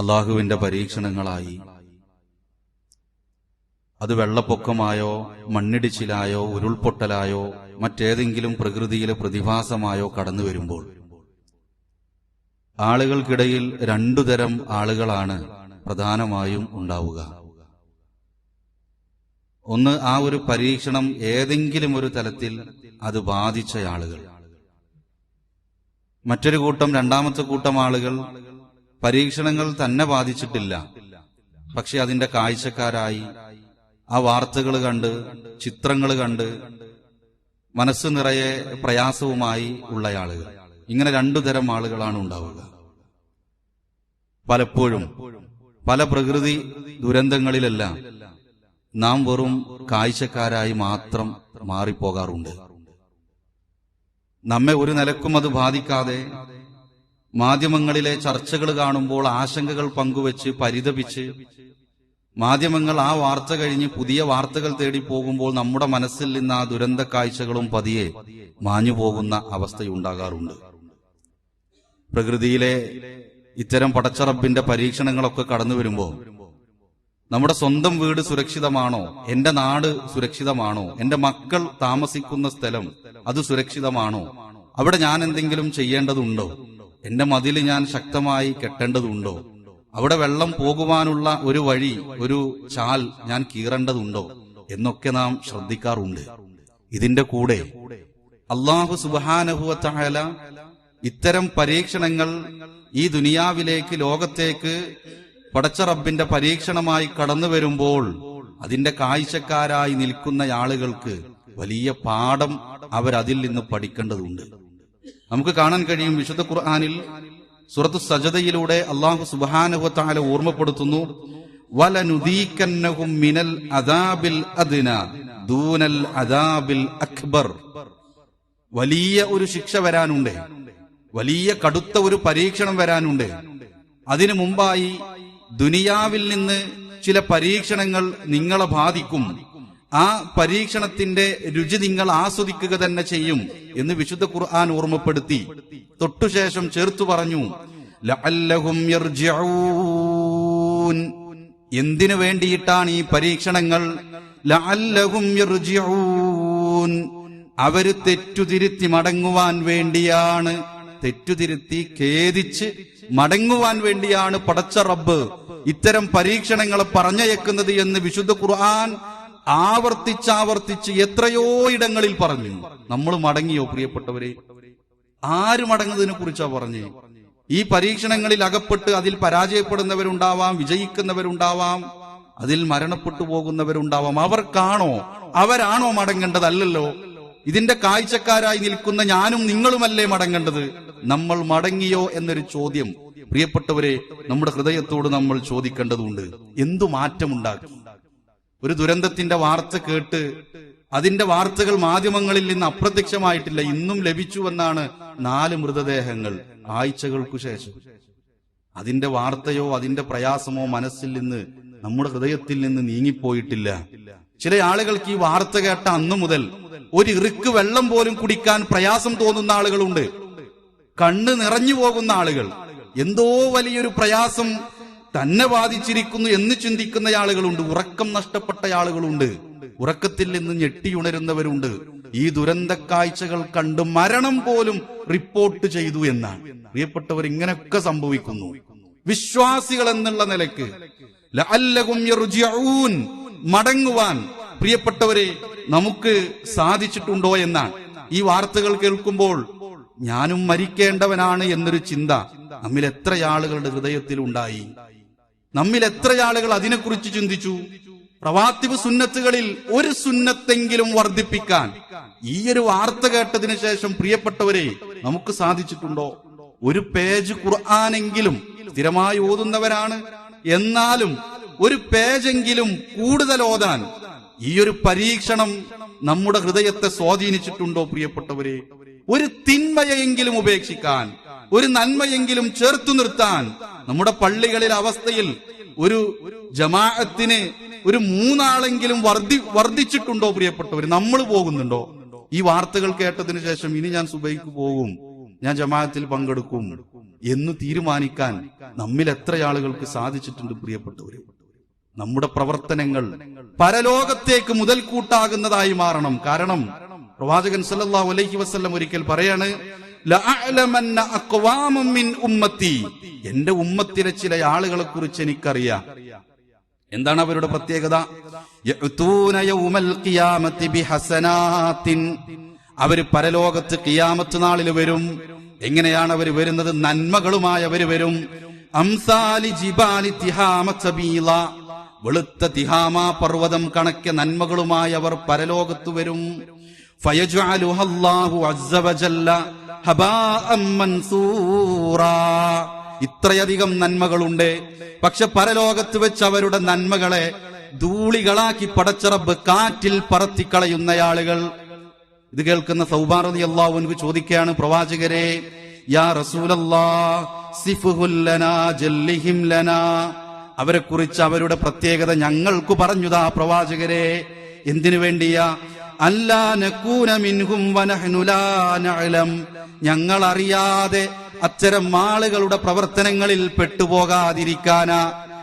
അള്ളാഹുവിന്റെ പരീക്ഷണങ്ങളായി. അത് വെള്ളപ്പൊക്കമായോ മണ്ണിടിച്ചിലായോ ഉരുൾപൊട്ടലായോ മറ്റേതെങ്കിലും പ്രകൃതിയിലെ പ്രതിഭാസമായോ കടന്നു വരുമ്പോൾ. ആളുകൾക്കിടയിൽ രണ്ടു തരം ആളുകളാണ് പ്രധാനമായും ഉണ്ടാവുക. ഒന്ന് ആ ഒരു പരീക്ഷണം ഏതെങ്കിലും ഒരു തലത്തിൽ അത് ബാധിച്ച ആളുകൾ. മറ്റൊരു കൂട്ടം രണ്ടാമത്തെ കൂട്ടം ആളുകൾ പരീക്ഷണങ്ങൾ തന്നെ ബാധിച്ചിട്ടില്ല. പക്ഷെ അതിന്റെ കാഴ്ചക്കാരായി ആ വാർത്തകൾ കണ്ട് ചിത്രങ്ങൾ കണ്ട് മനസ്സ് നിറയെ പ്രയാസവുമായി ഉള്ള ആളുകൾ ഇങ്ങനെ രണ്ടു തരം ആളുകളാണ് ഉണ്ടാവുക. പലപ്പോഴും പല പ്രകൃതി ദുരന്തങ്ങളിലെല്ലാം നാം വെറും കാഴ്ചക്കാരായി മാത്രം മാറിപ്പോകാറുണ്ട്. നമ്മെ ഒരു നിലക്കും അത് ബാധിക്കാതെ മാധ്യമങ്ങളിലെ ചർച്ചകൾ കാണുമ്പോൾ ആശങ്കകൾ പങ്കുവച്ച് പരിതപിച്ച് മാധ്യമങ്ങൾ ആ വാർത്ത കഴിഞ്ഞ് പുതിയ വാർത്തകൾ തേടി പോകുമ്പോൾ നമ്മുടെ മനസ്സിൽ നിന്ന് ആ ദുരന്ത കാഴ്ചകളും പതിയെ മാഞ്ഞു പോകുന്ന അവസ്ഥയുണ്ടാകാറുണ്ട്. പ്രകൃതിയിലെ ഇത്തരം പടച്ചറബിന്റെ പരീക്ഷണങ്ങളൊക്കെ കടന്നു വരുമ്പോൾ നമ്മുടെ സ്വന്തം വീട് സുരക്ഷിതമാണോ? എന്റെ നാട് സുരക്ഷിതമാണോ? എന്റെ മക്കൾ താമസിക്കുന്ന സ്ഥലം അത് സുരക്ഷിതമാണോ? അവിടെ ഞാൻ എന്തെങ്കിലും ചെയ്യേണ്ടതുണ്ടോ? എന്റെ മതിൽ ഞാൻ ശക്തമായി കെട്ടേണ്ടതുണ്ടോ? അവിടെ വെള്ളം പോകുവാനുള്ള ഒരു വഴി ഒരു ചാൽ ഞാൻ കീറേണ്ടതുണ്ടോ? എന്നൊക്കെ നാം ശ്രദ്ധിക്കാറുണ്ട്. ഇതിന്റെ കൂടെ അള്ളാഹു സുബാനഹുവല ഇത്തരം പരീക്ഷണങ്ങൾ ഈ ദുനിയാവിലേക്ക് ലോകത്തേക്ക് പടച്ച റബ്ബിന്റെ പരീക്ഷണമായി കടന്നു വരുമ്പോൾ അതിന്റെ കാഴ്ചക്കാരായി നിൽക്കുന്ന ആളുകൾക്ക് വലിയ പാഠം അവരതിൽ നിന്ന് പഠിക്കേണ്ടതുണ്ട്. നമുക്ക് കാണാൻ കഴിയും വിശുദ്ധ ഖുർആാനിൽ സുറത്ത് സജതയിലൂടെ അള്ളാഹു സുബാനുഹത്താല ഓർമ്മപ്പെടുത്തുന്നു വലനുദീക്കന്നഹും മിനൽ അദാബിൽ അദ്ന ദൂനൽ അദാബിൽ അക്ബർ. വലിയ ഒരു ശിക്ഷ വരാനുണ്ട് വലിയ കടുത്ത ഒരു പരീക്ഷണം വരാനുണ്ട്. അതിനു മുമ്പായി ദുനിയാവിൽ നിന്ന് ചില പരീക്ഷണങ്ങൾ നിങ്ങളെ ബാധിക്കും. ആ പരീക്ഷണത്തിന്റെ രുചി നിങ്ങൾ ആസ്വദിക്കുക തന്നെ ചെയ്യും എന്ന് വിശുദ്ധ ഖുർആൻ ഓർമ്മപ്പെടുത്തി. തൊട്ടുശേഷം ചേർത്തു പറഞ്ഞു എന്തിനു വേണ്ടിയിട്ടാണ് ഈ പരീക്ഷണങ്ങൾ? അവർ തെറ്റുതിരുത്തി മടങ്ങുവാൻ വേണ്ടിയാണ് തെറ്റുതിരുത്തി ഖേദിച്ച് മടങ്ങുവാൻ വേണ്ടിയാണ് പടച്ച റബ്ബ് ഇത്തരം പരീക്ഷണങ്ങൾ പറഞ്ഞയക്കുന്നത് എന്ന് വിശുദ്ധ ഖുർആൻ ആവർത്തിച്ചാവർത്തിച്ച് എത്രയോ ഇടങ്ങളിൽ പറഞ്ഞു. നമ്മൾ മടങ്ങിയോ പ്രിയപ്പെട്ടവരെ? ആര് മടങ്ങുന്നതിനെ കുറിച്ചാ പറഞ്ഞേ? ഈ പരീക്ഷണങ്ങളിൽ അകപ്പെട്ട് അതിൽ പരാജയപ്പെടുന്നവരുണ്ടാവാം വിജയിക്കുന്നവരുണ്ടാവാം അതിൽ മരണപ്പെട്ടു പോകുന്നവരുണ്ടാവാം. അവർക്കാണോ അവരാണോ മടങ്ങേണ്ടതല്ലല്ലോ? ഇതിന്റെ കാഴ്ചക്കാരായി നിൽക്കുന്ന ഞാനും നിങ്ങളുമല്ലേ മടങ്ങേണ്ടത്? നമ്മൾ മടങ്ങിയോ എന്നൊരു ചോദ്യം. പ്രിയപ്പെട്ടവരെ നമ്മുടെ ഹൃദയത്തോട് നമ്മൾ ചോദിക്കേണ്ടതുണ്ട്. എന്തു മാറ്റമുണ്ടാക്കി? ഒരു ദുരന്തത്തിന്റെ വാർത്ത കേട്ട് അതിന്റെ വാർത്തകൾ മാധ്യമങ്ങളിൽ നിന്ന് അപ്രത്യക്ഷമായിട്ടില്ല ഇന്നും ലഭിച്ചുവെന്നാണ് നാല് മൃതദേഹങ്ങൾ ആഴ്ചകൾക്കു ശേഷം. അതിന്റെ വാർത്തയോ അതിന്റെ പ്രയാസമോ മനസ്സിൽ നിന്ന് നമ്മുടെ ഹൃദയത്തിൽ നിന്ന് നീങ്ങിപ്പോയിട്ടില്ല. ചില ആളുകൾക്ക് ഈ വാർത്ത കേട്ട അന്നു മുതൽ ഒരു ഇറുക്ക് വെള്ളം പോലും കുടിക്കാൻ പ്രയാസം തോന്നുന്ന ആളുകളുണ്ട്. കണ്ണ് നിറഞ്ഞു പോകുന്ന ആളുകൾ. എന്തോ വലിയൊരു പ്രയാസം തന്നെ ബാധിച്ചിരിക്കുന്നു എന്ന് ചിന്തിക്കുന്ന ആളുകളുണ്ട് ഉറക്കം നഷ്ടപ്പെട്ട ആളുകളുണ്ട് ഉറക്കത്തിൽ നിന്ന് ഞെട്ടിയുണരുന്നവരുണ്ട്. ഈ ദുരന്ത കാഴ്ചകൾ കണ്ട് മരണം പോലും റിപ്പോർട്ട് ചെയ്തു എന്നാണ്. പ്രിയപ്പെട്ടവർ ഇങ്ങനെയൊക്കെ സംഭവിക്കുന്നു. വിശ്വാസികൾ എന്നുള്ള യർജിഊൻ മടങ്ങുവാൻ പ്രിയപ്പെട്ടവരെ നമുക്ക് സാധിച്ചിട്ടുണ്ടോ എന്നാണ്. ഈ വാർത്തകൾ കേൾക്കുമ്പോൾ ഞാനും മരിക്കേണ്ടവനാണ് എന്നൊരു ചിന്ത നമ്മിൽ എത്ര ആളുകളുടെ ഹൃദയത്തിൽ ഉണ്ടായി നമ്മിൽ എത്ര ആളുകൾ അതിനെക്കുറിച്ച് ചിന്തിച്ചു? പ്രവാത്തിബ് സുന്നത്തുകളിൽ ഒരു സുന്നത്തെങ്കിലും വർദ്ധിപ്പിക്കാൻ ഈ ഒരു വാർത്ത കേട്ടതിനു ശേഷം പ്രിയപ്പെട്ടവരെ നമുക്ക് സാധിച്ചിട്ടുണ്ടോ? ഒരു പേജ് ഖുർആാനെങ്കിലും സ്ഥിരമായി ഓതുന്നവരാണ്. എന്നാലും ഒരു പേജെങ്കിലും കൂടുതൽ ഓതാൻ ഈ ഒരു പരീക്ഷണം നമ്മുടെ ഹൃദയത്തെ സ്വാധീനിച്ചിട്ടുണ്ടോ പ്രിയപ്പെട്ടവരെ? ഒരു തിന്മയെങ്കിലും ഉപേക്ഷിക്കാൻ ഒരു നന്മയെങ്കിലും ചേർത്തു നിർത്താൻ നമ്മുടെ പള്ളികളിലെ അവസ്ഥയിൽ ഒരു ജമാഅത്തിന് ഒരു മൂന്നാളെങ്കിലും വർദ്ധി വർദ്ധിച്ചിട്ടുണ്ടോ പ്രിയപ്പെട്ടവർ നമ്മൾ പോകുന്നുണ്ടോ? ഈ വാർത്തകൾ കേട്ടതിന് ശേഷം ഇനി ഞാൻ സുബൈക്ക് പോകും. ഞാൻ ജമാഅത്തിൽ പങ്കെടുക്കും എന്ന് തീരുമാനിക്കാൻ നമ്മിൽ എത്ര ആളുകൾക്ക് സാധിച്ചിട്ടുണ്ട് പ്രിയപ്പെട്ടവര്? നമ്മുടെ പ്രവർത്തനങ്ങൾ പരലോകത്തേക്ക് മുതൽ കൂട്ടാകുന്നതായി മാറണം. കാരണം പ്രവാചകൻ സല്ലാ അലൈഹി വസ്ല്ലം ഒരിക്കൽ പറയാണ് "ലഅഅലമന്ന അഖ്വാമം മിൻ എന്റെ ഉമ്മത്തിലെ ചില ആളുകളെ കുറിച്ച് എനിക്കറിയാം. എന്താണ് അവരുടെ പ്രത്യേകത? അവർ പരലോകത്ത് കിയാമത്ത് നാളിൽ വരും. എങ്ങനെയാണ് അവർ വരുന്നത്? നന്മകളുമായി അവർ വരും. അംസാലി ജിബാലി തിഹാമ സബീല. വെളുത്ത തിഹാമ പർവതം കണക്കെ നന്മകളുമായി അവർ പരലോകത്ത് വരും. ഇത്രയധികം നന്മകളുണ്ട്. പക്ഷെ പരലോകത്ത് വെച്ച് അവരുടെ നന്മകളെ ധൂളികളാക്കി പടച്ചറബ് കാറ്റിൽ പറത്തിക്കളയുന്ന ആളുകൾ ഇത് കേൾക്കുന്ന സൗബാറതി അള്ളാഹുവിനു ചോദിക്കുകയാണ് പ്രവാചകരെ യാ അവരെ കുറിച്ച് അവരുടെ പ്രത്യേകത ഞങ്ങൾക്ക് പറഞ്ഞുതാ പ്രവാചകരെ. എന്തിനു വേണ്ടിയാ? അല്ലാ നക്കൂന മിൻഹും വനഹ്നു ലാ നഅലം. ഞങ്ങൾ അറിയാതെ അത്തരം ആളുകളുടെ പ്രവർത്തനങ്ങളിൽ പെട്ടുപോകാതിരിക്കാനാ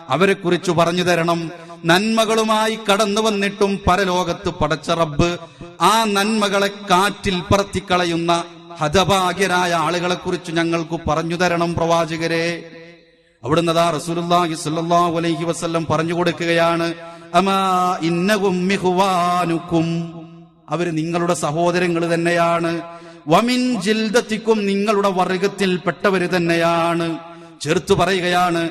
അവരെ കുറിച്ച് പറഞ്ഞു തരണം. നന്മകളുമായി കടന്നു വന്നിട്ടും പരലോകത്ത് പടച്ച റബ്ബ് ആ നന്മകളെ കാറ്റിൽ പറത്തിക്കളയുന്ന ഹതഭാഗ്യരായ ആളുകളെ കുറിച്ച് ഞങ്ങൾക്ക് പറഞ്ഞു തരണം പ്രവാചകരെ. അവിടുന്ന് അതാ സ്വല്ലല്ലാഹു അലൈഹി വസല്ലം പറഞ്ഞു കൊടുക്കുകയാണ് അമാ ഇന്നകും മിഹ്വാനുക്കും. അവർ നിങ്ങളുടെ സഹോദരങ്ങൾ തന്നെയാണ്. വമിൻ ജിൽദത്തിക്കും നിങ്ങളുടെ വർഗത്തിൽ പെട്ടവര് തന്നെയാണ്. ചേർത്തു പറയുകയാണ്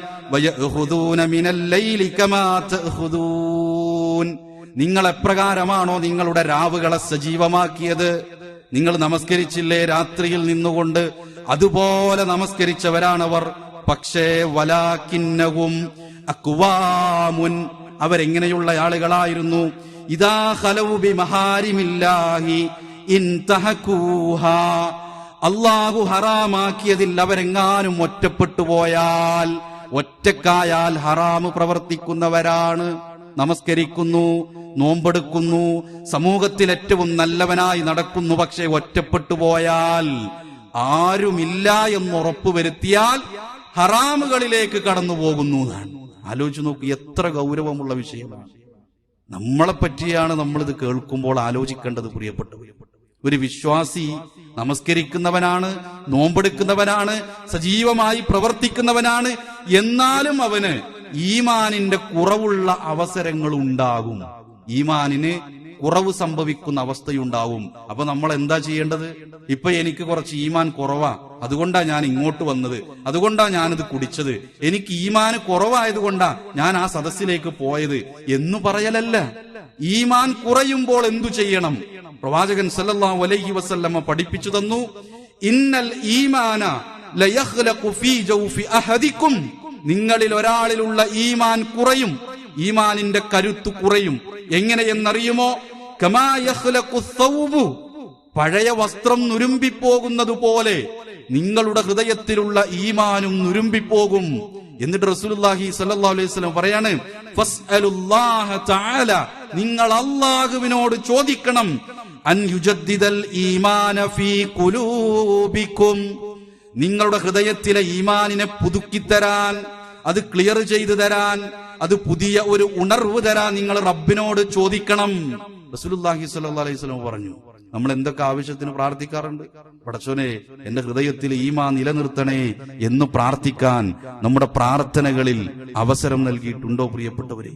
നിങ്ങൾ എപ്രകാരമാണോ നിങ്ങളുടെ രാവുകളെ സജീവമാക്കിയത്? നിങ്ങൾ നമസ്കരിച്ചില്ലേ രാത്രിയിൽ നിന്നുകൊണ്ട്? അതുപോലെ നമസ്കരിച്ചവരാണവർ. പക്ഷേ വലാക്കിന്നവും അക്കുവാമുൻ അവരെങ്ങനെയുള്ള ആളുകളായിരുന്നു? ഇതാ ഹലവുബി മഹാരിമില്ലാഹി ഇൻതഹക്കൂഹ അള്ളാഹു ഹറാമാക്കിയതിൽ അവരെങ്ങാനും ഒറ്റപ്പെട്ടു പോയാൽ ഒറ്റക്കായാൽ ഹറാമ് പ്രവർത്തിക്കുന്നവരാണ്. നമസ്കരിക്കുന്നു നോമ്പെടുക്കുന്നു സമൂഹത്തിൽ ഏറ്റവും നല്ലവനായി നടക്കുന്നു പക്ഷേ ഒറ്റപ്പെട്ടു പോയാൽ ആരുമില്ല എന്ന് ഉറപ്പുവരുത്തിയാൽ ഹറാമുകളിലേക്ക് കടന്നു പോകുന്നു എന്നാണ്. ആലോചിച്ച് നോക്കൂ എത്ര ഗൗരവമുള്ള വിഷയമാണ്. നമ്മളെ പറ്റിയാണ് നമ്മളിത് കേൾക്കുമ്പോൾ ആലോചിക്കേണ്ടത് പ്രിയപ്പെട്ടു ഒരു വിശ്വാസി നമസ്കരിക്കുന്നവനാണ് നോമ്പെടുക്കുന്നവനാണ് സജീവമായി പ്രവർത്തിക്കുന്നവനാണ്. എന്നാലും അവന് ഈമാനിന്റെ കുറവുള്ള അവസരങ്ങൾ ഉണ്ടാകും. ഈമാനിന് കുറവ് സംഭവിക്കുന്ന അവസ്ഥയുണ്ടാവും. അപ്പൊ നമ്മൾ എന്താ ചെയ്യേണ്ടത്? ഇപ്പൊ എനിക്ക് കുറച്ച് ഈമാൻ കുറവാ. അതുകൊണ്ടാ ഞാൻ ഇങ്ങോട്ട് വന്നത്. അതുകൊണ്ടാ ഞാനിത് കുടിച്ചത്. എനിക്ക് ഈമാന് കുറവായതുകൊണ്ടാ ഞാൻ ആ സദസ്സിലേക്ക് പോയത് എന്ന് പറയലല്ല. ഈമാൻ കുറയുമ്പോൾ എന്തു ചെയ്യണം? പ്രവാചകൻ സല്ലാ വലൈഹി വസല്ലമ്മ പഠിപ്പിച്ചു തന്നു ഇന്നൽ ഈമാന ും നിങ്ങളിൽ ഒരാളിലുള്ള ഈമാൻ കുറയും. ഈമാനിന്റെ കരുത്തു കുറയും. എങ്ങനെയെന്നറിയുമോ? പഴയ വസ്ത്രം നുരുമ്പിപ്പോകുന്നത് പോലെ നിങ്ങളുടെ ഹൃദയത്തിലുള്ള ഈമാനും നുരുമ്പിപ്പോകും. എന്നിട്ട് റസൂലുള്ളാഹി സ്വല്ലല്ലാഹു അലൈഹി വസല്ലം പറയാണ് ഫസ്അലുല്ലാഹ തആല. നിങ്ങൾ അല്ലാഹുവിനോട് ചോദിക്കണം അൻ യുജദ്ദിദൽ ഈമാന ഫീ ഖുലൂബികും നിങ്ങളുടെ ഹൃദയത്തിലെ ഈമാനിനെ പുതുക്കി തരാൻ അത് ക്ലിയർ ചെയ്തു തരാൻ അത് പുതിയ ഒരു ഉണർവ് തരാൻ നിങ്ങൾ റബ്ബിനോട് ചോദിക്കണം. റസൂലുള്ളാഹി സ്വല്ലല്ലാഹു അലൈഹി വസല്ലം പറഞ്ഞു നമ്മൾ എന്തൊക്കെ ആവശ്യത്തിന് പ്രാർത്ഥിക്കാറുണ്ട്? പടച്ചോനെ എന്റെ ഹൃദയത്തിൽ ഈമാ നിലനിർത്തണേ എന്ന് പ്രാർത്ഥിക്കാൻ നമ്മുടെ പ്രാർത്ഥനകളിൽ അവസരം നൽകിയിട്ടുണ്ടോ പ്രിയപ്പെട്ടവരെ?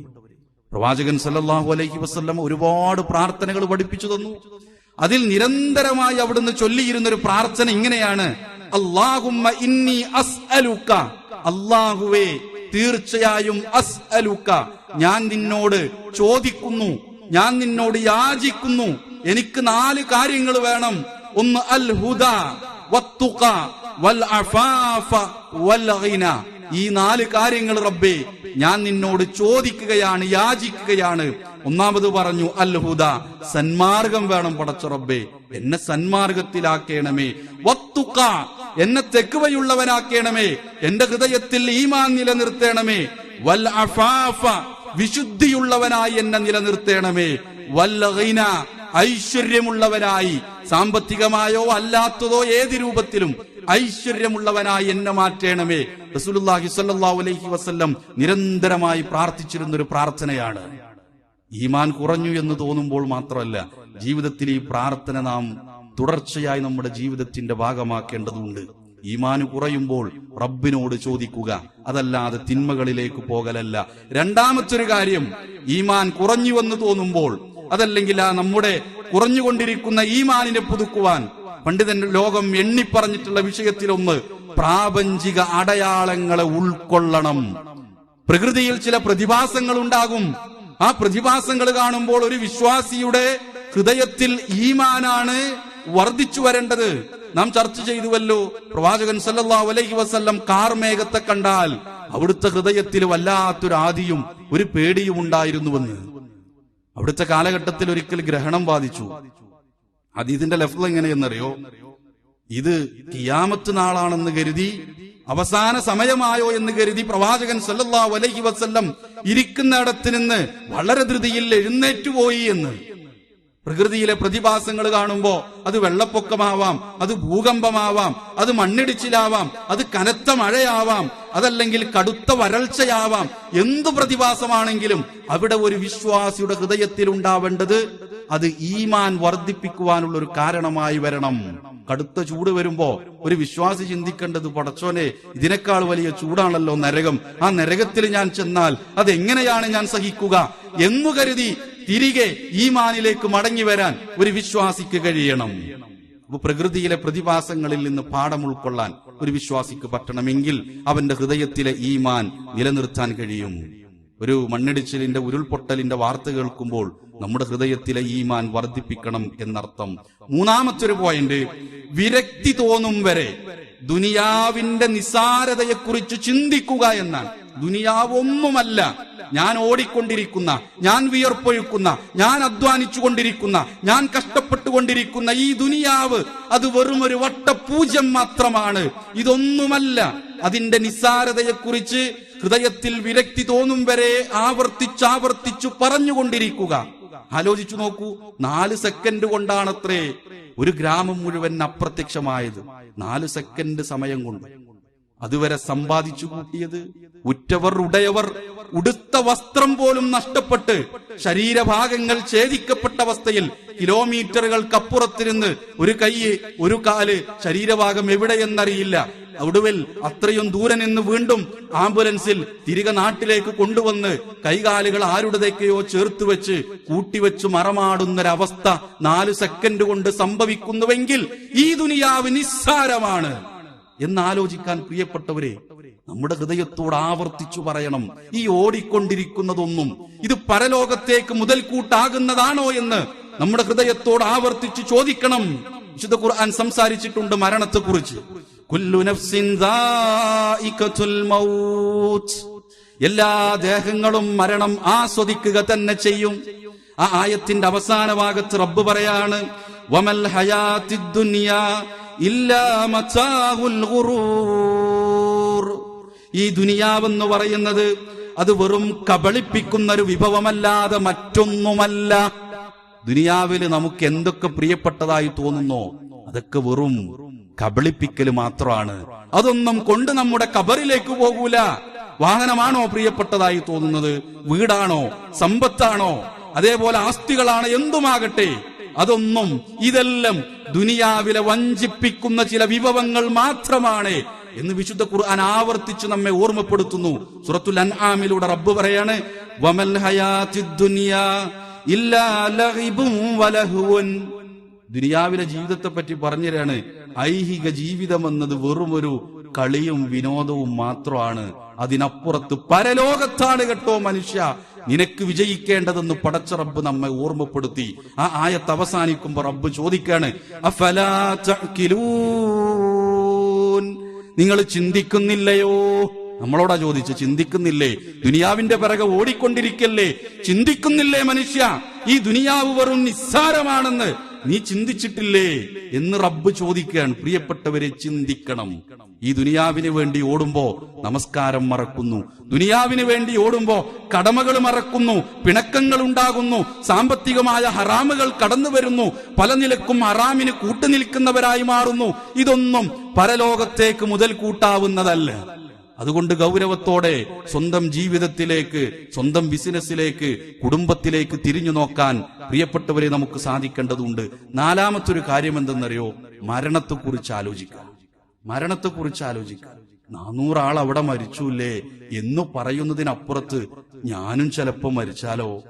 പ്രവാചകൻ സല്ലല്ലാഹു അലൈഹി വസല്ലം ഒരുപാട് പ്രാർത്ഥനകൾ പഠിപ്പിച്ചു തന്നു. അതിൽ നിരന്തരമായി അവിടുന്ന് ചൊല്ലിയിരുന്ന ഒരു പ്രാർത്ഥന ഇങ്ങനെയാണ് അല്ലാഹുമ്മ ഇന്നി അസ്അലുക അല്ലാഹുവേ തീർച്ചയായും അസ് അലുക്ക ഞാൻ നിന്നോട് ചോദിക്കുന്നു. ഞാൻ നിന്നോട് യാചിക്കുന്നു. എനിക്ക് നാല് കാര്യങ്ങൾ വേണം. ഒന്ന് അൽ ഹുദ വത്തുക വൽ അഫാഫ ഈ നാല് കാര്യങ്ങൾ റബ്ബേ ഞാൻ നിന്നോട് ചോദിക്കുകയാണ് യാചിക്കുകയാണ്. ഒന്നാമത് പറഞ്ഞു അൽ ഹുദ സന്മാർഗം വേണം പടച്ച റബ്ബേ. എന്നെ സന്മാർഗത്തിലാക്കേണമേ. വത്തുക എന്നെ തെക്കുവയുള്ളവനാക്കേണമേ. എന്റെ ഹൃദയത്തിൽ ഈമാൻ നിലനിർത്തേണമേ. വൽ അഫാഫ വിശുദ്ധിയുള്ളവനായി എന്നെ നിലനിർത്തേണമേ. വല്ലഹീന ഐശ്വര്യമുള്ളവനായി. സാമ്പത്തികമായോ അല്ലാത്തതോ ഏത് രൂപത്തിലും ഐശ്വര്യമുള്ളവനായി എന്നെ മാറ്റേണമേ. റസൂലുള്ളാഹി സ്വല്ലല്ലാഹു അലൈഹി വസല്ലം നിരന്തരമായി പ്രാർത്ഥിച്ചിരുന്ന ഒരു പ്രാർത്ഥനയാണ്. ഈമാൻ കുറഞ്ഞു എന്ന് തോന്നുമ്പോൾ മാത്രമല്ല ജീവിതത്തിൽ ഈ പ്രാർത്ഥന നാം തുടർച്ചയായി നമ്മുടെ ജീവിതത്തിന്റെ ഭാഗമാക്കേണ്ടതുണ്ട്. ഈമാൻ കുറയുമ്പോൾ റബ്ബിനോട് ചോദിക്കുക. അതല്ലാതെ തിന്മകളിലേക്ക് പോകലല്ല. രണ്ടാമത്തൊരു കാര്യം ഈമാൻ കുറഞ്ഞുവെന്ന് തോന്നുമ്പോൾ അതല്ലെങ്കിൽ ആ നമ്മുടെ കുറഞ്ഞുകൊണ്ടിരിക്കുന്ന ഈമാനിനെ പുതുക്കുവാൻ. പണ്ഡിതൻ ലോകം എണ്ണി എണ്ണിപ്പറഞ്ഞിട്ടുള്ള വിഷയത്തിലൊന്ന് പ്രാപഞ്ചിക അടയാളങ്ങളെ ഉൾക്കൊള്ളണം. പ്രകൃതിയിൽ ചില പ്രതിഭാസങ്ങൾ ഉണ്ടാകും ആ പ്രതിഭാസങ്ങൾ കാണുമ്പോൾ ഒരു വിശ്വാസിയുടെ ഹൃദയത്തിൽ ഈമാനാണ് വർദ്ധിച്ചു വരേണ്ടത് നാം ചർച്ച ചെയ്തുവല്ലോ. പ്രവാചകൻ സല്ലല്ലാഹു അലൈഹി വസല്ലം കാർമേഘത്തെ കണ്ടാൽ അവിടുത്തെ ഹൃദയത്തിൽ വല്ലാത്തൊരു ആദിയും ഒരു പേടിയും ഉണ്ടായിരുന്നുവെന്ന്. അവിടുത്തെ കാലഘട്ടത്തിൽ ഒരിക്കൽ ഗ്രഹണം ബാധിച്ചു. അത് ഇതിന്റെ ലഫ്ത എങ്ങനെയെന്നറിയോ? ഇത് കിയാമത്ത് നാളാണെന്ന് കരുതി അവസാന സമയമായോ എന്ന് കരുതി പ്രവാചകൻ സല്ലല്ലാഹു അലൈഹി വസല്ലം ഇരിക്കുന്നിടത്ത് നിന്ന് വളരെ ധൃതിയിൽ എഴുന്നേറ്റുപോയി എന്ന്. പ്രകൃതിയിലെ പ്രതിഭാസങ്ങൾ കാണുമ്പോ അത് വെള്ളപ്പൊക്കമാവാം അത് ഭൂകമ്പമാവാം അത് മണ്ണിടിച്ചിലാവാം അത് കനത്ത മഴയാവാം അതല്ലെങ്കിൽ കടുത്ത വരൾച്ചയാവാം. എന്തു പ്രതിഭാസമാണെങ്കിലും അവിടെ ഒരു വിശ്വാസിയുടെ ഹൃദയത്തിൽ ഉണ്ടാവേണ്ടത് അത് ഈമാൻ വർദ്ധിപ്പിക്കുവാനുള്ള ഒരു കാരണമായി വരണം. കടുത്ത ചൂട് വരുമ്പോ ഒരു വിശ്വാസി ചിന്തിക്കേണ്ടത് പടച്ചോനെ ഇതിനേക്കാൾ വലിയ ചൂടാണല്ലോ നരകം. ആ നരകത്തിൽ ഞാൻ ചെന്നാൽ അതെങ്ങനെയാണ് ഞാൻ സഹിക്കുക? എന്നു കരുതി തിരികെ ഈമാനിലേക്ക് മടങ്ങി വരാൻ ഒരു വിശ്വാസിക്ക് കഴിയണം. അപ്പൊ പ്രകൃതിയിലെ പ്രതിഭാസങ്ങളിൽ നിന്ന് പാഠം ഉൾക്കൊള്ളാൻ ഒരു വിശ്വാസിക്ക് പറ്റണമെങ്കിൽ അവന്റെ ഹൃദയത്തിലെ ഈമാൻ നിലനിർത്താൻ കഴിയും. ഒരു മണ്ണിടിച്ചിലിന്റെ ഉരുൾപൊട്ടലിന്റെ വാർത്ത കേൾക്കുമ്പോൾ നമ്മുടെ ഹൃദയത്തിലെ ഈമാൻ വർദ്ധിപ്പിക്കണം എന്നർത്ഥം. മൂന്നാമത്തെ ഒരു പോയിന്റ് വിരക്തി തോന്നും വരെ ദുനിയാവിന്റെ നിസാരതയെക്കുറിച്ച് ചിന്തിക്കുക എന്നാണ്. ദുനിയാവൊന്നുമല്ല ഞാൻ ഓടിക്കൊണ്ടിരിക്കുന്ന ഞാൻ വിയർപ്പൊഴുക്കുന്ന ഞാൻ അധ്വാനിച്ചു കൊണ്ടിരിക്കുന്ന ഞാൻ കഷ്ടപ്പെട്ടുകൊണ്ടിരിക്കുന്ന ഈ ദുനിയാവ് അത് വെറും ഒരു വട്ടപൂജ്യം മാത്രമാണ്. ഇതൊന്നുമല്ല. അതിന്റെ നിസ്സാരതയെക്കുറിച്ച് ഹൃദയത്തിൽ വിരക്തി തോന്നും വരെ ആവർത്തിച്ചാവർത്തിച്ചു പറഞ്ഞുകൊണ്ടിരിക്കുക. ആലോചിച്ചു നോക്കൂ നാല് സെക്കൻഡ് കൊണ്ടാണത്രേ ഒരു ഗ്രാമം മുഴുവൻ അപ്രത്യക്ഷമായത്. നാല് സെക്കൻഡ് സമയം കൊണ്ട്. അതുവരെ സമ്പാദിച്ചു കൂട്ടിയത്. ഉറ്റവർ ഉടയവർ ഉടുത്ത വസ്ത്രം പോലും നഷ്ടപ്പെട്ട് ശരീരഭാഗങ്ങൾ ഛേദിക്കപ്പെട്ട അവസ്ഥയിൽ കിലോമീറ്ററുകൾക്കപ്പുറത്തിരുന്ന് ഒരു കൈ ഒരു കാൽ ശരീരഭാഗം എവിടെയെന്നറിയില്ല. ഒടുവിൽ അത്രയും ദൂരെ നിന്ന് വീണ്ടും ആംബുലൻസിൽ തിരികെ നാട്ടിലേക്ക് കൊണ്ടുവന്ന് കൈകാലുകൾ ആരുടേക്കയോ ചേർത്ത് വെച്ച് കൂട്ടിവെച്ച് മറമാടുന്നൊരവസ്ഥ നാല് സെക്കൻഡ് കൊണ്ട് സംഭവിക്കുന്നുവെങ്കിൽ ഈ ദുനിയാവ് നിസ്സാരമാണ്. എന്നാലോചിക്കാൻ പ്രിയപ്പെട്ടവരെ നമ്മുടെ ഹൃദയത്തോട് ആവർത്തിച്ചു പറയണം. ഈ ഓടിക്കൊണ്ടിരിക്കുന്നതൊന്നും ഇത് പരലോകത്തേക്ക് മുതൽക്കൂട്ടാകുന്നതാണോ എന്ന് നമ്മുടെ ഹൃദയത്തോട് ആവർത്തിച്ചു ചോദിക്കണം. വിശുദ്ധ ഖുർആൻ സംസാരിച്ചിട്ടുണ്ട് മരണത്തെക്കുറിച്ച്. എല്ലാ ദേഹങ്ങളും മരണം ആസ്വദിക്കുക തന്നെ ചെയ്യും. ആ ആയത്തിന്റെ അവസാന ഭാഗത്ത് റബ്ബ് പറയാണ് വമൽ ഗുറൂർ ഈ ദുനിയാവെന്ന് പറയുന്നത് അത് വെറും കബളിപ്പിക്കുന്ന ഒരു വിഭവമല്ലാതെ മറ്റൊന്നുമല്ല. ദുനിയാവിൽ നമുക്ക് എന്തൊക്കെ പ്രിയപ്പെട്ടതായി തോന്നുന്നോ അതൊക്കെ വെറും കബളിപ്പിക്കൽ മാത്രമാണ്. അതൊന്നും കൊണ്ട് നമ്മുടെ കബറിലേക്ക് പോകൂല. വാഹനമാണോ പ്രിയപ്പെട്ടതായി തോന്നുന്നത്? വീടാണോ? സമ്പത്താണോ? അതേപോലെ ആസ്തികളാണോ എന്തുമാകട്ടെ? അതൊന്നും ഇതെല്ലാം ദുനിയാവിലെ വഞ്ചിപ്പിക്കുന്ന ചില വിഭവങ്ങൾ മാത്രമാണ് എന്ന് വിശുദ്ധ ഖുർആൻ ആവർത്തിച്ച് നമ്മെ ഓർമ്മപ്പെടുത്തുന്നു. സുറത്തുൽ അൻആമിലൂടെ റബ്ബ് പറയാണ് വമൽ ദുനിയാവിലെ ജീവിതത്തെ പറ്റി പറഞ്ഞുതരാണ് ഐഹിക ജീവിതം എന്നത് വെറും ഒരു കളിയും വിനോദവും മാത്രമാണ്. അതിനപ്പുറത്ത് പരലോകത്താണ് കേട്ടോ മനുഷ്യ. നിനക്ക് വിജയിക്കേണ്ടതെന്ന് പടച്ച റബ്ബ് നമ്മെ ഓർമ്മപ്പെടുത്തി. ആ ആയത്ത് അവസാനിക്കുമ്പോ റബ്ബ് ചോദിക്കാണ് നിങ്ങൾ ചിന്തിക്കുന്നില്ലയോ? നമ്മളോടാ ചോദിച്ചു ചിന്തിക്കുന്നില്ലേ? ദുനിയാവിന്റെ പിറകെ ഓടിക്കൊണ്ടിരിക്കല്ലേ? ചിന്തിക്കുന്നില്ലേ മനുഷ്യ? ഈ ദുനിയാവ് വെറും നിസ്സാരമാണെന്ന് നീ ചിന്തിച്ചിട്ടില്ലേ എന്ന് റബ്ബ് ചോദിക്കുകയാണ്. പ്രിയപ്പെട്ടവരെ ചിന്തിക്കണം. ഈ ദുനിയാവിന് വേണ്ടി ഓടുമ്പോ നമസ്കാരം മറക്കുന്നു. ദുനിയാവിന് വേണ്ടി ഓടുമ്പോ കടമകൾ മറക്കുന്നു. പിണക്കങ്ങൾ ഉണ്ടാകുന്നു. സാമ്പത്തികമായ ഹറാമുകൾ കടന്നു വരുന്നു. പല നിലക്കും ഹറാമിന് കൂട്ടുനിൽക്കുന്നവരായി മാറുന്നു. ഇതൊന്നും പരലോകത്തേക്ക് മുതൽ കൂട്ടാവുന്നതല്ല. അതുകൊണ്ട് ഗൗരവത്തോടെ സ്വന്തം ജീവിതത്തിലേക്ക് സ്വന്തം ബിസിനസ്സിലേക്ക് കുടുംബത്തിലേക്ക് തിരിഞ്ഞു നോക്കാൻ പ്രിയപ്പെട്ടവരെ നമുക്ക് സാധിക്കേണ്ടതുണ്ട്. നാലാമത്തൊരു കാര്യം എന്തെന്നറിയോ മരണത്തെക്കുറിച്ച് ആലോചിക്കുക. മരണത്തെക്കുറിച്ച് ആലോചിക്കുക. നാനൂറാൾ അവിടെ മരിച്ചൂല്ലേ എന്ന് പറയുന്നതിനപ്പുറത്ത് ഞാനും ചിലപ്പോ മരിച്ചാലോ?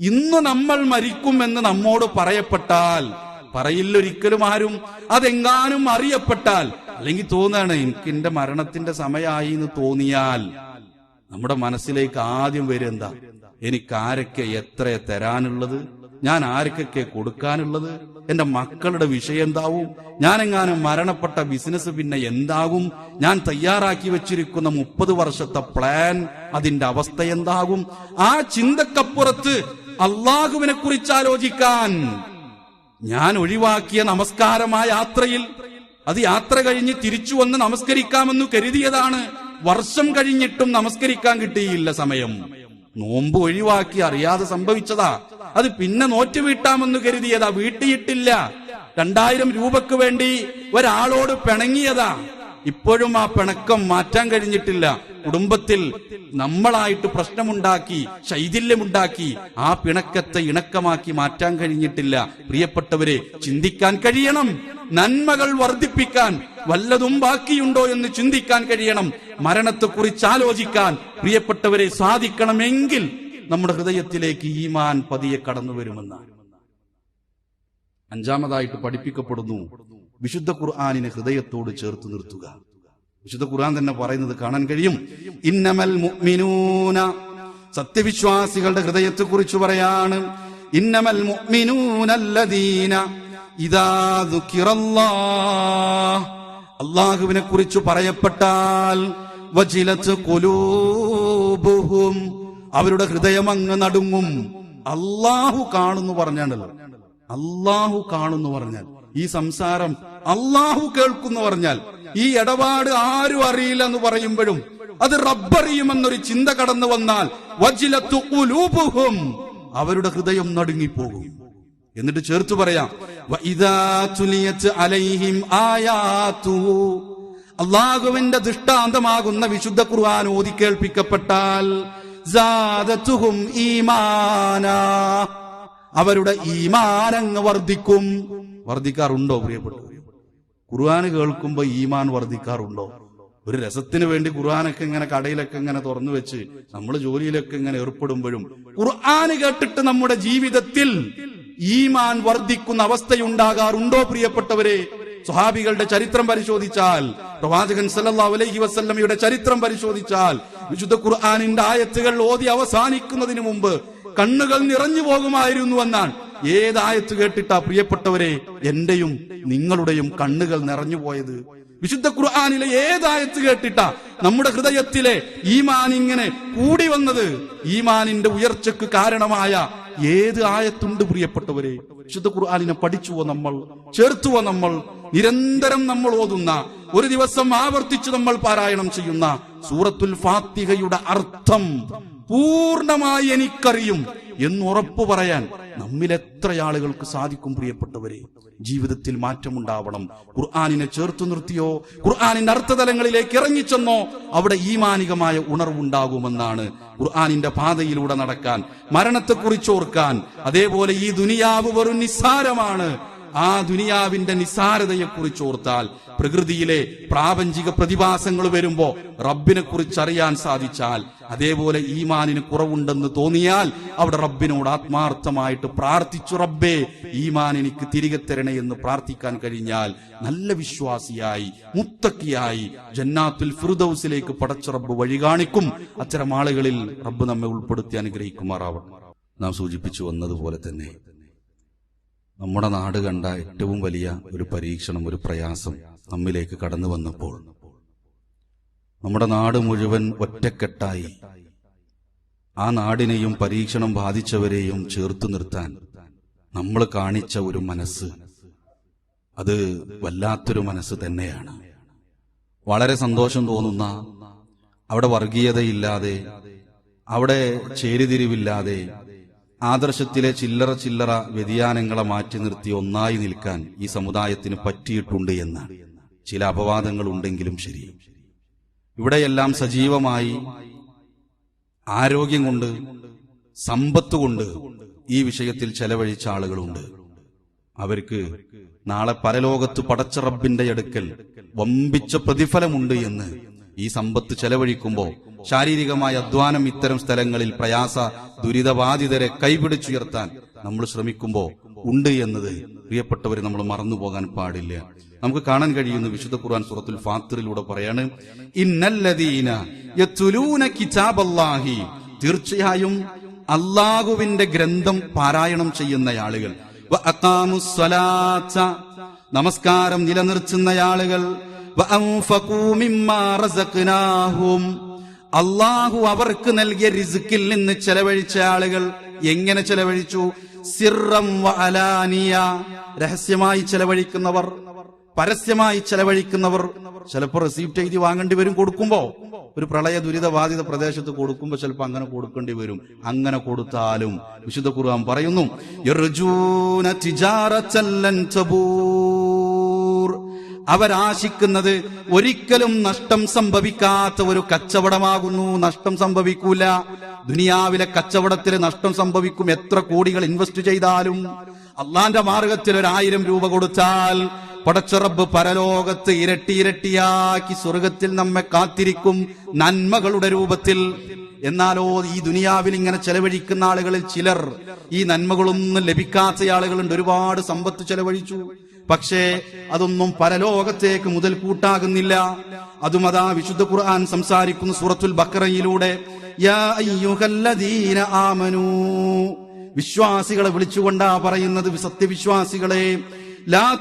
ഇന്ന് നമ്മൾ മരിക്കുമെന്ന് നമ്മോട് പറയപ്പെട്ടാൽ പറയില്ലൊരിക്കലും ആരും അതെങ്ങാനും അറിയപ്പെട്ടാൽ അല്ലെങ്കിൽ തോന്നുകയാണ് എനിക്ക് എന്റെ മരണത്തിന്റെ സമയമായി എന്ന് തോന്നിയാൽ നമ്മുടെ മനസ്സിലേക്ക് ആദ്യം വരും എന്താ? എനിക്ക് ആരൊക്കെ എത്ര തരാനുള്ളത്? ഞാൻ ആർക്കൊക്കെ കൊടുക്കാനുള്ളത്? എന്റെ മക്കളുടെ വിഷയം എന്താവും? ഞാൻ എങ്ങാനും മരണപ്പെട്ട ബിസിനസ് പിന്നെ എന്താകും? ഞാൻ തയ്യാറാക്കി വെച്ചിരിക്കുന്ന മുപ്പത് വർഷത്തെ പ്ലാൻ അതിന്റെ അവസ്ഥ എന്താകും? ആ ചിന്തക്കപ്പുറത്ത് അള്ളാഹുവിനെ കുറിച്ച് ആലോചിക്കാൻ ഞാൻ ഒഴിവാക്കിയ നമസ്കാരമായ യാത്രയിൽ അത് യാത്ര കഴിഞ്ഞ് തിരിച്ചു വന്ന് നമസ്കരിക്കാമെന്ന് കരുതിയതാണ്. വർഷം കഴിഞ്ഞിട്ടും നമസ്കരിക്കാൻ കിട്ടിയില്ല സമയം. നോമ്പ് ഒഴിവാക്കി അറിയാതെ സംഭവിച്ചതാ. അത് പിന്നെ നോറ്റ് വീട്ടാമെന്ന് കരുതിയതാ. വീട്ടിയിട്ടില്ല. രണ്ടായിരം രൂപക്ക് വേണ്ടി ഒരാളോട് പിണങ്ങിയതാ. ഇപ്പോഴും ആ പിണക്കം മാറ്റാൻ കഴിഞ്ഞിട്ടില്ല. കുടുംബത്തിൽ നമ്മളായിട്ട് പ്രശ്നമുണ്ടാക്കി ശൈഥില്യമുണ്ടാക്കി ആ പിണക്കത്തെ ഇണക്കമാക്കി മാറ്റാൻ കഴിഞ്ഞിട്ടില്ല. പ്രിയപ്പെട്ടവരെ ചിന്തിക്കാൻ കഴിയണം. നന്മകൾ വർദ്ധിപ്പിക്കാൻ വല്ലതും ബാക്കിയുണ്ടോ എന്ന് ചിന്തിക്കാൻ കഴിയണം. മരണത്തെക്കുറിച്ച് ആലോചിക്കാൻ പ്രിയപ്പെട്ടവരെ സാധിക്കണമെങ്കിൽ നമ്മുടെ ഹൃദയത്തിലേക്ക് ഈമാൻ പതിയെ കടന്നു വരുമെന്ന് അഞ്ചാമതായിട്ട് പഠിപ്പിക്കപ്പെടുന്നു വിശുദ്ധ ഖുർആാനിനെ ഹൃദയത്തോട് ചേർത്ത് നിർത്തുക. വിശുദ്ധ ഖുർആൻ തന്നെ പറയുന്നത് കാണാൻ കഴിയും. ഇന്നമൽ മുഅ്മിനൂന. സത്യവിശ്വാസികളുടെ ഹൃദയത്തെ കുറിച്ച് പറയാണ്. ഇന്നമൽ മുഅ്മിനൂനല്ലദീന. ഇദാ ദുഃഖിറല്ലാഹ്. അള്ളാഹുവിനെ കുറിച്ച് പറയപ്പെട്ടാൽ വജിലത്ത് കൊലൂബുഹും അവരുടെ ഹൃദയം അങ്ങ് നടുങ്ങും. അള്ളാഹു കാണുന്നു പറഞ്ഞാണല്ലോ അള്ളാഹു കാണുന്നു പറഞ്ഞാൽ. ഈ സംസാരം അള്ളാഹു കേൾക്കുന്നു പറഞ്ഞാൽ. ഈ ഇടപാട് ആരും അറിയില്ല എന്ന് പറയുമ്പോഴും അത് റബ്ബറിയുമെന്നൊരു ചിന്ത കടന്നു വന്നാൽ അവരുടെ ഹൃദയം നടുങ്ങിപ്പോകും. എന്നിട്ട് ചേർത്ത് പറയാം അള്ളാഹുവിന്റെ ദൃഷ്ടാന്തമാകുന്ന വിശുദ്ധ ഖുർആൻ ഓതി കേൾപ്പിക്കപ്പെട്ടാൽ അവരുടെ ഈമാനങ്ങ് വർദ്ധിക്കും. വർദ്ധിക്കാറുണ്ടോ പ്രിയപ്പെട്ടു ഖുർആൻ കേൾക്കുമ്പോ ഈമാൻ വർദ്ധിക്കാറുണ്ടോ? ഒരു രസത്തിന് വേണ്ടി ഖുർആാനൊക്കെ ഇങ്ങനെ കടയിലൊക്കെ ഇങ്ങനെ തുറന്നു വെച്ച് നമ്മൾ ജോലിയിലൊക്കെ ഇങ്ങനെ ഏർപ്പെടുമ്പോഴും ഖുർആൻ കേട്ടിട്ട് നമ്മുടെ ജീവിതത്തിൽ ഈമാൻ വർദ്ധിക്കുന്ന അവസ്ഥയുണ്ടാകാറുണ്ടോ? പ്രിയപ്പെട്ടവരെ സ്വഹാബികളുടെ ചരിത്രം പരിശോധിച്ചാൽ പ്രവാചകൻ സല്ലല്ലാഹു അലൈഹി വസല്ലമയുടെ ചരിത്രം പരിശോധിച്ചാൽ വിശുദ്ധ ഖുർആാനിന്റെ ആയത്തുകൾ ഓതി അവസാനിക്കുന്നതിന് മുമ്പ് കണ്ണുകൾ നിറഞ്ഞു പോകുമായിരുന്നു എന്നാണ്. ഏതായത്ത് കേട്ടിട്ടാ പ്രിയപ്പെട്ടവരെ എന്റെയും നിങ്ങളുടെയും കണ്ണുകൾ നിറഞ്ഞു പോയത്. വിശുദ്ധ ഖുർആാനിലെ ഏതായത്ത് കേട്ടിട്ടാ നമ്മുടെ ഹൃദയത്തിലെ ഈമാൻ ഇങ്ങനെ കൂടി വന്നത്. ഈമാനിന്റെ ഉയർച്ചക്ക് കാരണമായ ഏത് ആയത്തുണ്ട് പ്രിയപ്പെട്ടവരെ? വിശുദ്ധ ഖുർആാനിനെ പഠിച്ചുവോ നമ്മൾ? ചേർത്തുവോ നമ്മൾ? നിരന്തരം നമ്മൾ ഓതുന്ന ഒരു ദിവസം ആവർത്തിച്ച് നമ്മൾ പാരായണം ചെയ്യുന്ന സൂറത്തുൽ ഫാത്തിഹയുടെ അർത്ഥം പൂർണമായി എനിക്കറിയും. എന്ന് ഉറപ്പു പറയാൻ നമ്മിൽ എത്ര ആളുകൾക്ക് സാധിക്കും പ്രിയപ്പെട്ടവരെ? ജീവിതത്തിൽ മാറ്റമുണ്ടാവണം. ഖുർആാനിനെ ചേർത്തു നിർത്തിയോ? ഖുർആാനിന്റെ അർത്ഥതലങ്ങളിലേക്ക് ഇറങ്ങിച്ചെന്നോ? അവിടെ ഈമാനികമായ ഉണർവുണ്ടാകുമെന്നാണ് ഖുർആാനിന്റെ പാതയിലൂടെ നടക്കാൻ മരണത്തെക്കുറിച്ച് ഓർക്കാൻ. അതേപോലെ ഈ ദുനിയാവ് വെറും നിസ്സാരമാണ്. ആ ദുനിയാവിന്റെ നിസ്സാരതയെക്കുറിച്ച് ഓർത്താൽ പ്രകൃതിയിലെ പ്രാപഞ്ചിക പ്രതിഭാസങ്ങൾ വരുമ്പോ റബ്ബിനെ കുറിച്ച് അറിയാൻ സാധിച്ചാൽ അതേപോലെ ഈമാനിന് കുറവുണ്ടെന്ന് തോന്നിയാൽ അവിടെ റബ്ബിനോട് ആത്മാർത്ഥമായിട്ട് പ്രാർത്ഥിച്ചു റബ്ബേ ഈമാൻ എനിക്ക് തിരികെ തരണേ എന്ന് പ്രാർത്ഥിക്കാൻ കഴിഞ്ഞാൽ നല്ല വിശ്വാസിയായി മുത്തക്കിയായി ജന്നാത്തുൽ ഫിറുദൌസിലേക്ക് പടച്ച റബ്ബ് വഴി കാണിക്കും. അത്തരം ആളുകളിൽ റബ്ബ് നമ്മെ ഉൾപ്പെടുത്തി അനുഗ്രഹിക്കുമാറാവണം നാം സൂചിപ്പിച്ചു വന്നതുപോലെ തന്നെ നമ്മുടെ നാട് കണ്ട ഏറ്റവും വലിയ ഒരു പരീക്ഷണം ഒരു പ്രയാസം നമ്മിലേക്ക് കടന്നു വന്നപ്പോൾ. നമ്മുടെ നാട് മുഴുവൻ ഒറ്റക്കെട്ടായി. ആ നാടിനെയും പരീക്ഷണം ബാധിച്ചവരെയും ചേർത്തു നിർത്താൻ നമ്മൾ കാണിച്ച ഒരു മനസ്സ് അത് വല്ലാത്തൊരു മനസ്സ് തന്നെയാണ്. വളരെ സന്തോഷം തോന്നുന്ന അവിടെ വർഗീയതയില്ലാതെ അവിടെ ചേരിതിരിവില്ലാതെ ആദർശത്തിലെ ചില്ലറ ചില്ലറ വ്യതിയാനങ്ങളെ മാറ്റി നിർത്തി ഒന്നായി നിൽക്കാൻ ഈ സമുദായത്തിന് പറ്റിയിട്ടുണ്ട് എന്ന് ചില അപവാദങ്ങൾ ഉണ്ടെങ്കിലും ശരി. ഇവിടെയെല്ലാം സജീവമായി ആരോഗ്യം കൊണ്ട് സമ്പത്ത് കൊണ്ട് ഈ വിഷയത്തിൽ ചെലവഴിച്ച ആളുകളുണ്ട്. അവർക്ക് നാളെ പരലോകത്ത് പടച്ച റബ്ബിന്റെ അടുക്കൽ വമ്പിച്ച പ്രതിഫലമുണ്ട് എന്ന് ഈ സമ്പത്ത് ചെലവഴിക്കുമ്പോൾ ശാരീരികമായ അധ്വാനം ഇത്തരം സ്ഥലങ്ങളിൽ പ്രയാസ ദുരിതബാധിതരെ കൈപിടിച്ചുയർത്താൻ നമ്മൾ ശ്രമിക്കുമ്പോൾ ഉണ്ട് എന്നത് പ്രിയപ്പെട്ടവരെ നമ്മൾ മറന്നുപോകാൻ പാടില്ല. നമുക്ക് കാണാൻ കഴിയുന്ന വിശുദ്ധ ഖുർആൻ സൂറത്തുൽ ഫാത്തിറിലൂടെ പറയാണ് ഇന്നല്ലദീന കിതാബല്ലാഹി. തീർച്ചയായും അള്ളാഹുവിന്റെ ഗ്രന്ഥം പാരായണം ചെയ്യുന്ന ആളുകൾ. നമസ്കാരം നിലനിർത്തുന്ന ആളുകൾ. അള്ളാഹു അവർക്ക് നൽകിയ റിസുക്കിൽ നിന്ന് ചെലവഴിച്ച ആളുകൾ എങ്ങനെ ചെലവഴിച്ചു? സിറം അലാനിയ. രഹസ്യമായി ചെലവഴിക്കുന്നവർ പരസ്യമായി ചെലവഴിക്കുന്നവർ ചിലപ്പോൾ റെസീപ്റ്റ് എഴുതി വാങ്ങേണ്ടി വരും കൊടുക്കുമ്പോ ഒരു പ്രളയ ദുരിതബാധിത പ്രദേശത്ത് കൊടുക്കുമ്പോ ചിലപ്പോൾ അങ്ങനെ കൊടുക്കേണ്ടി വരും. അങ്ങനെ കൊടുത്താലും വിശുദ്ധ ഖുർആൻ പറയുന്നു അവരാശിക്കുന്നത് ഒരിക്കലും നഷ്ടം സംഭവിക്കാത്ത ഒരു കച്ചവടമാകുന്നു. നഷ്ടം സംഭവിക്കൂല. ദുനിയാവിലെ കച്ചവടത്തിൽ നഷ്ടം സംഭവിക്കും. എത്ര കോടികൾ ഇൻവെസ്റ്റ് ചെയ്താലും അള്ളാന്റെ മാർഗത്തിൽ ഒരായിരം രൂപ കൊടുത്താൽ പടച്ചറബ് പരലോകത്ത് ഇരട്ടി ഇരട്ടിയാക്കി സ്വർഗത്തിൽ നമ്മെ കാത്തിരിക്കും നന്മകളുടെ രൂപത്തിൽ. എന്നാലോ ഈ ദുനിയാവിൽ ഇങ്ങനെ ചെലവഴിക്കുന്ന ആളുകളിൽ ചിലർ ഈ നന്മകളൊന്നും ലഭിക്കാത്ത ആളുകളുണ്ട് ഒരുപാട് സമ്പത്ത് ചെലവഴിച്ചു. പക്ഷേ അതൊന്നും പരലോകത്തേക്ക് മുതൽ കൂട്ടാകുന്നില്ല. അതുമതാ വിശുദ്ധ ഖുർആൻ സംസാരിക്കുന്ന സൂറത്തുൽ ബക്കറയിലൂടെ. ആമനൂ. വിശ്വാസികളെ വിളിച്ചുകൊണ്ടാ പറയുന്നത് സത്യവിശ്വാസികളെ. ലാ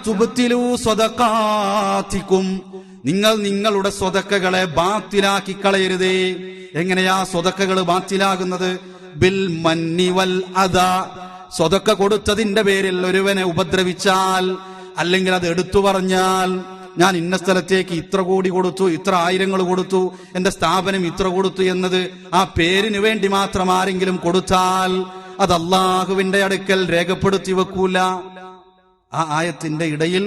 നിങ്ങൾ നിങ്ങളുടെ സ്വതക്കകളെ ബാത്തിലാക്കി കളയരുതേ. എങ്ങനെയാ സ്വതക്കകൾ ബാത്തിലാകുന്നത്? ബിൽ മന്നിവൽ അതാ സ്വതക്ക കൊടുത്തതിന്റെ പേരിൽ ഒരുവനെ ഉപദ്രവിച്ചാൽ അല്ലെങ്കിൽ അത് എടുത്തു പറഞ്ഞാൽ ഞാൻ ഇന്ന സ്ഥലത്തേക്ക് ഇത്ര കോടി കൊടുത്തു ഇത്ര ആയിരങ്ങൾ കൊടുത്തു എന്റെ സ്ഥാപനം ഇത്ര കൊടുത്തു എന്നത് ആ പേരിന് വേണ്ടി മാത്രം ആരെങ്കിലും കൊടുത്താൽ അത് അള്ളാഹുവിന്റെ അടുക്കൽ രേഖപ്പെടുത്തി വെക്കൂല. ആ ആയത്തിന്റെ ഇടയിൽ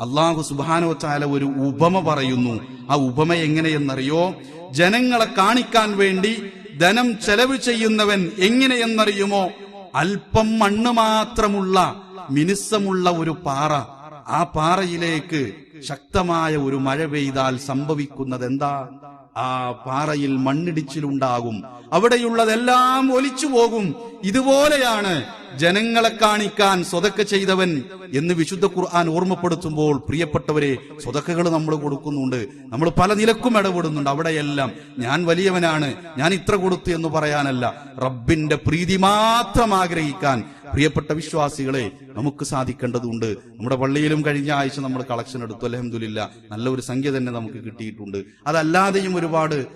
അള്ളാഹു സുബാനോ താല ഒരു ഉപമ പറയുന്നു. ആ ഉപമ എങ്ങനെയെന്നറിയോ? ജനങ്ങളെ കാണിക്കാൻ വേണ്ടി ധനം ചെലവ് ചെയ്യുന്നവൻ എങ്ങനെയെന്നറിയുമോ? അല്പം മണ്ണ് മാത്രമുള്ള മിനുസമുള്ള ഒരു പാറ. ആ പാറയിലേക്ക് ശക്തമായ ഒരു മഴ പെയ്താൽ സംഭവിക്കുന്നത് എന്താ ആ പാറയിൽ മണ്ണിടിച്ചിലുണ്ടാകും. അവിടെയുള്ളതെല്ലാം ഒലിച്ചു പോകും. ഇതുപോലെയാണ് ജനങ്ങളെ കാണിക്കാൻ സ്വതക്ക ചെയ്തവൻ എന്ന് വിശുദ്ധ ഖുർആൻ ഓർമ്മപ്പെടുത്തുമ്പോൾ പ്രിയപ്പെട്ടവരെ സ്വതക്കകൾ നമ്മൾ കൊടുക്കുന്നുണ്ട്. നമ്മൾ പല നിലക്കും ഇടപെടുന്നുണ്ട്. അവിടെയെല്ലാം ഞാൻ വലിയവനാണ് ഞാൻ ഇത്ര കൊടുത്തു എന്ന് പറയാനല്ല. റബ്ബിന്റെ പ്രീതി മാത്രം ആഗ്രഹിക്കാൻ പ്രിയപ്പെട്ട വിശ്വാസികളെ നമുക്ക് സാധിക്കേണ്ടതുണ്ട്. നമ്മുടെ പള്ളിയിലും കഴിഞ്ഞ ആഴ്ച നമ്മൾ കളക്ഷൻ എടുത്തു. അലഹമില്ല നല്ല ഒരു സംഖ്യ തന്നെ നമുക്ക് കിട്ടിയിട്ടുണ്ട്. അതല്ലാതെയും ഒരുപാട്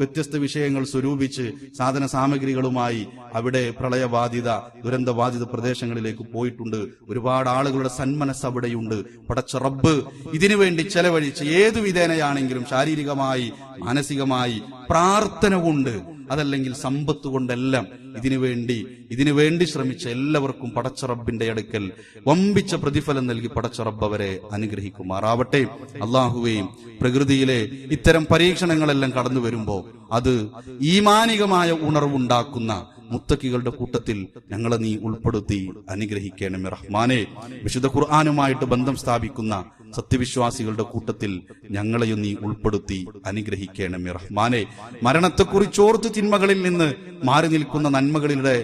വ്യത്യസ്ത വിഷയങ്ങൾ സ്വരൂപിച്ച് സാധന സാമഗ്രികളുമായി അവിടെ പ്രളയബാധിത ദുരന്തബാധിത പ്രദേശങ്ങളിലേക്ക് പോയിട്ടുണ്ട്. ഒരുപാട് ആളുകളുടെ സന്മനസ് അവിടെയുണ്ട്. പടച്ച റബ്ബ് ഇതിനു വേണ്ടി ചെലവഴിച്ച് ഏതു വിധേനയാണെങ്കിലും ശാരീരികമായി മാനസികമായി പ്രാർത്ഥന കൊണ്ട് അതല്ലെങ്കിൽ സമ്പത്ത് കൊണ്ടെല്ലാം ഇതിനു വേണ്ടി ഇതിനു വേണ്ടി ശ്രമിച്ച എല്ലാവർക്കും പടച്ചറബിന്റെ അടുക്കൽ വമ്പിച്ച പ്രതിഫലം നൽകി പടച്ചറബ് അവരെ അനുഗ്രഹിക്കുമാറാവട്ടെ. അള്ളാഹുവേയും പ്രകൃതിയിലെ ഇത്തരം പരീക്ഷണങ്ങളെല്ലാം കടന്നു വരുമ്പോ അത് ഈമാനികമായ ഉണർവുണ്ടാക്കുന്ന മുത്തക്കികളുടെ കൂട്ടത്തിൽ ഞങ്ങളെ നീ ഉൾപ്പെടുത്തി അനുഗ്രഹിക്കണമേ റഹ്മാനെ. വിശുദ്ധ ഖുർആാനുമായിട്ട് ബന്ധം സ്ഥാപിക്കുന്ന സത്യവിശ്വാസികളുടെ കൂട്ടത്തിൽ ഞങ്ങളെയും നീ ഉൾപ്പെടുത്തി അനുഗ്രഹിക്കണമേ റഹ്മാനെ. മരണത്തെക്കുറിച്ചോർത്ത് തിന്മകളിൽ നിന്ന് മാറി നിൽക്കുന്ന നന്മകളിലെ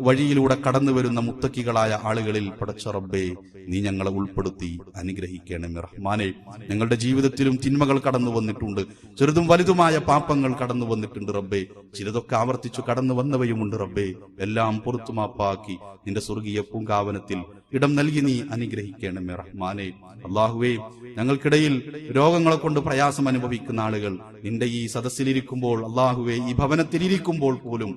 വഴിയിലൂടെ കടന്നു വരുന്ന മുത്തക്കികളായ ആളുകളിൽ പടച്ച റബ്ബേ നീ ഞങ്ങളെ ഉൾപ്പെടുത്തി അനുഗ്രഹിക്കണമേ റഹ്മാനെ. ഞങ്ങളുടെ ജീവിതത്തിലും തിന്മകൾ കടന്നു വന്നിട്ടുണ്ട്. ചെറുതും വലുതുമായ പാപങ്ങൾ കടന്നു വന്നിട്ടുണ്ട് റബ്ബേ. ചിലതൊക്കെ ആവർത്തിച്ചു കടന്നു വന്നവയുമുണ്ട് റബ്ബേ. എല്ലാം പുറത്തുമാപ്പാക്കി നിന്റെ സ്വർഗീയ പൂങ്കാവനത്തിൽ ഇടം നൽകി നീ അനുഗ്രഹിക്കണമേ റഹ്മാനെ. അള്ളാഹുവേ ഞങ്ങൾക്കിടയിൽ രോഗങ്ങളെ കൊണ്ട് പ്രയാസം അനുഭവിക്കുന്ന ആളുകൾ നിന്റെ ഈ സദസ്സിലിരിക്കുമ്പോൾ അള്ളാഹുവേ ഈ ഭവനത്തിലിരിക്കുമ്പോൾ പോലും